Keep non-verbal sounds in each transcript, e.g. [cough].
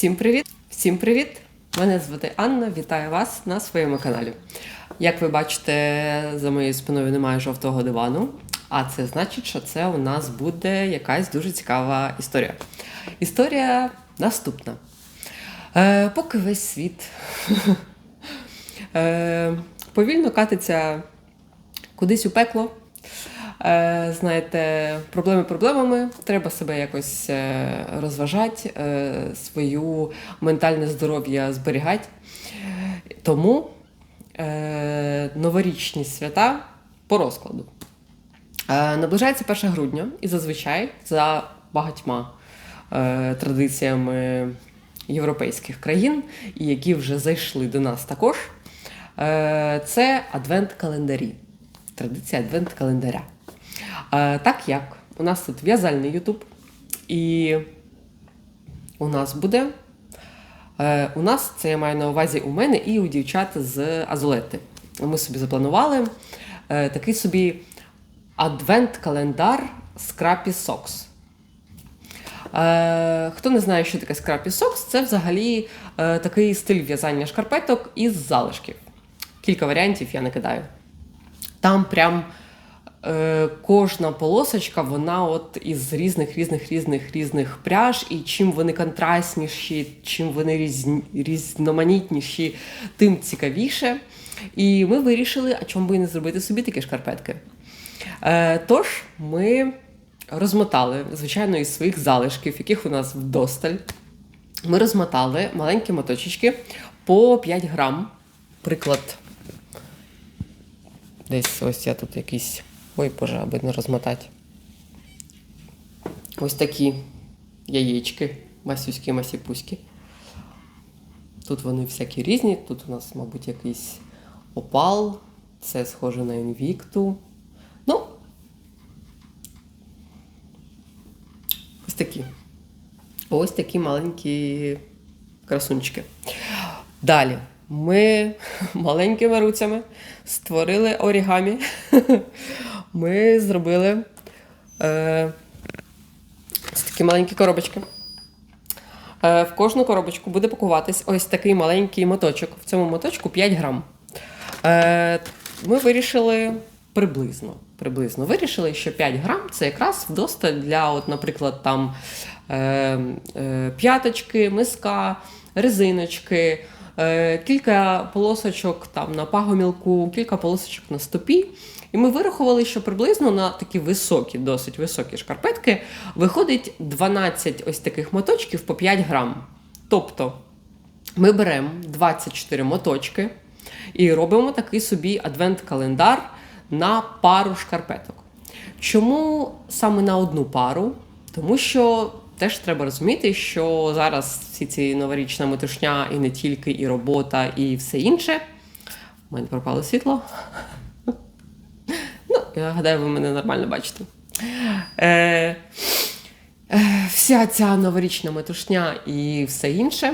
Всім привіт! Всім привіт! Мене звати Анна. Вітаю вас на своєму каналі. Як ви бачите, за моєю спиною немає жовтого дивану, а це значить, що це у нас буде якась дуже цікава історія. Історія наступна. Е, поки весь світ [laughs] е, повільно катиться кудись у пекло. Е, знаєте, проблеми проблемами, треба себе якось е, розважати, е, свою ментальне здоров'я зберігати. Тому новорічні свята по розкладу. Наближається 1 грудня, і зазвичай за багатьма традиціями європейських країн, які вже зайшли до нас також, це адвент-календарі. Традиція адвент-календаря. Так як у нас тут в'язальний Ютуб, і у нас буде. Е, у нас це я маю на увазі у мене і у дівчат з Азулети. Ми собі запланували е, такий собі адвент-календар Scrappy Socks. Е, хто не знає, що таке Scrappy Socks, це взагалі такий стиль в'язання шкарпеток із залишків. Кілька варіантів я накидаю. Там прям кожна полосочка, вона от із різних різних різних різних пряж, і чим вони контрастніші, чим вони різні, різноманітніші, тим цікавіше. І ми вирішили, а чому би не зробити собі такі шкарпетки. Е, тож ми розмотали, звичайно, із своїх залишків, яких у нас вдосталь. Ми розмотали маленькі моточечки по 5 грам. Приклад. Десь ось я тут якийсь. Ой, боже, аби не розмотати. Ось такі яєчки, масюські масіпуськи. Тут вони всякі різні. Тут у нас, мабуть, якийсь опал. Це схоже на інвікту. Ну, ось такі. Ось такі маленькі красунчики. Далі ми [laughs] маленькими руцями створили орігамі. [laughs] Ми зробили е, такі маленькі коробочки. Е, в кожну коробочку буде пакуватись ось такий маленький моточок. В цьому моточку 5 грам. Е, ми вирішили приблизно. Приблизно вирішили, що 5 грам це якраз вдосталь для, от, наприклад, там е, е, п'яточки, миска, резиночки, е, кілька полосочок там на пагомілку, кілька полосочок на стопі. І ми вирахували, що приблизно на такі високі, досить високі шкарпетки виходить 12 ось таких моточків по 5 грам. Тобто ми беремо 24 моточки і робимо такий собі адвент-календар на пару шкарпеток. Чому саме на одну пару? Тому що теж треба розуміти, що зараз всі ці новорічна метушня і не тільки, і робота, і все інше. У мене пропало світло. Я гадаю, ви мене нормально бачите. Е, е, вся ця новорічна метушня і все інше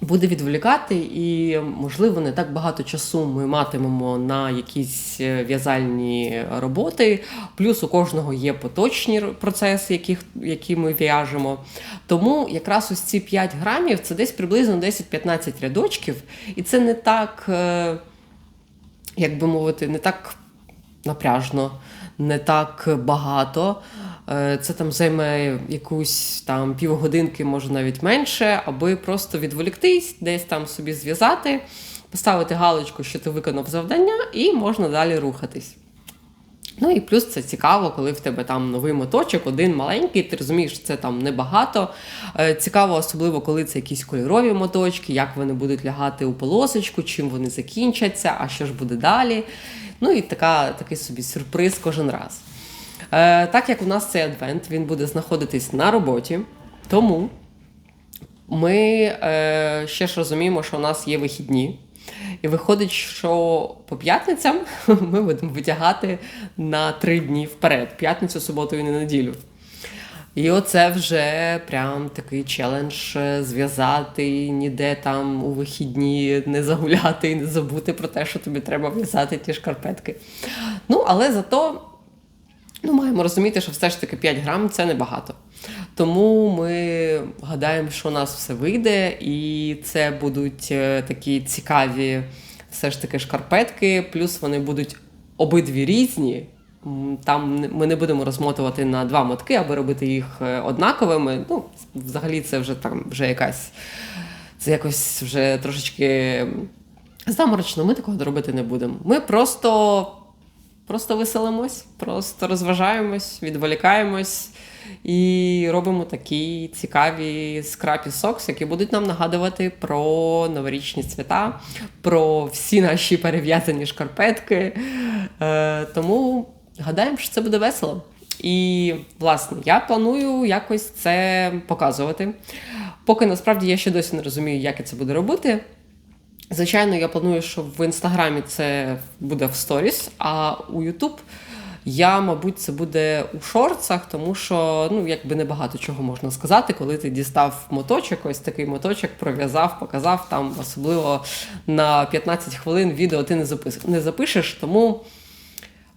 буде відволікати, і, можливо, не так багато часу ми матимемо на якісь е, в'язальні роботи. Плюс у кожного є поточні процеси, яких, які ми в'яжемо. Тому якраз ось ці 5 грамів це десь приблизно 10-15 рядочків, і це не так, е, як би мовити, не так напряжно, не так багато. Е, Це там займе якусь там півгодинки, може навіть менше, аби просто відволіктись, десь там собі зв'язати, поставити галочку, що ти виконав завдання, і можна далі рухатись. Ну і плюс це цікаво, коли в тебе там новий моточок, один маленький, ти розумієш, це там небагато. Е, Цікаво, особливо, коли це якісь кольорові моточки, як вони будуть лягати у полосочку, чим вони закінчаться, а що ж буде далі. Ну і така, такий собі сюрприз кожен раз. Е, Так як у нас цей адвент, він буде знаходитись на роботі, тому ми е, ще ж розуміємо, що у нас є вихідні. І виходить, що по п'ятницям [laughs] ми будемо витягати на три дні вперед: п'ятницю, суботу і неділю. І оце вже прям такий челендж е, зв'язати, ніде там у вихідні не загуляти і не забути про те, що тобі треба в'язати ті шкарпетки. Ну, але зато ну, маємо розуміти, що все ж таки 5 грам це небагато. Тому ми гадаємо, що у нас все вийде, і це будуть е, такі цікаві все ж таки шкарпетки, плюс вони будуть обидві різні. Там ми не будемо розмотувати на два мотки, аби робити їх е, однаковими. Ну, взагалі, це вже там вже якась. Це якось вже трошечки заморочно. Ми такого робити не будемо. Ми просто, просто веселимось, просто розважаємось, відволікаємось і робимо такі цікаві скрапі сокс, які будуть нам нагадувати про новорічні свята, про всі наші перев'язані шкарпетки. Е, тому гадаємо, що це буде весело. І, власне, я планую якось це показувати. Поки насправді я ще досі не розумію, як я це буду робити. Звичайно, я планую, що в інстаграмі це буде в сторіс, а у Ютуб я, мабуть, це буде у шорцах, тому що ну, якби небагато чого можна сказати, коли ти дістав моточок, ось такий моточок, пров'язав, показав там, особливо на 15 хвилин відео ти не, не запишеш. Тому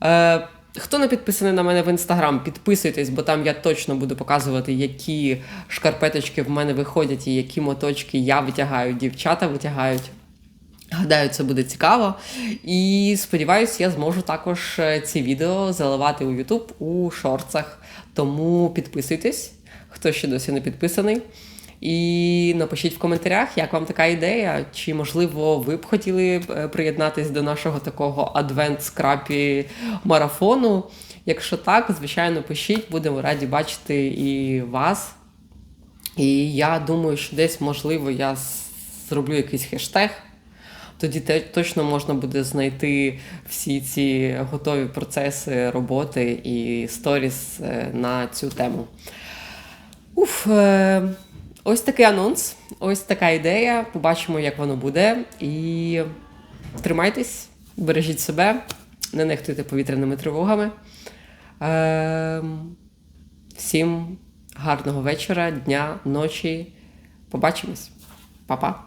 е, хто не підписаний на мене в інстаграм, підписуйтесь, бо там я точно буду показувати, які шкарпеточки в мене виходять і які моточки я витягаю, дівчата витягають. Гадаю, це буде цікаво. І сподіваюся, я зможу також е, ці відео заливати у YouTube у шорцах. Тому підписуйтесь, хто ще досі не підписаний. І напишіть в коментарях, як вам така ідея, чи можливо ви б хотіли е, приєднатись до нашого такого адвент-скрапі марафону. Якщо так, звичайно, пишіть, будемо раді бачити і вас. І я думаю, що десь, можливо, я зроблю якийсь хештег. Тоді точно можна буде знайти всі ці готові процеси роботи і сторіс е, на цю тему. Уф, е, ось такий анонс, ось така ідея. Побачимо, як воно буде. І тримайтесь, бережіть себе, не нехтуйте повітряними тривогами. Е, всім гарного вечора, дня, ночі. Побачимось. Па-па.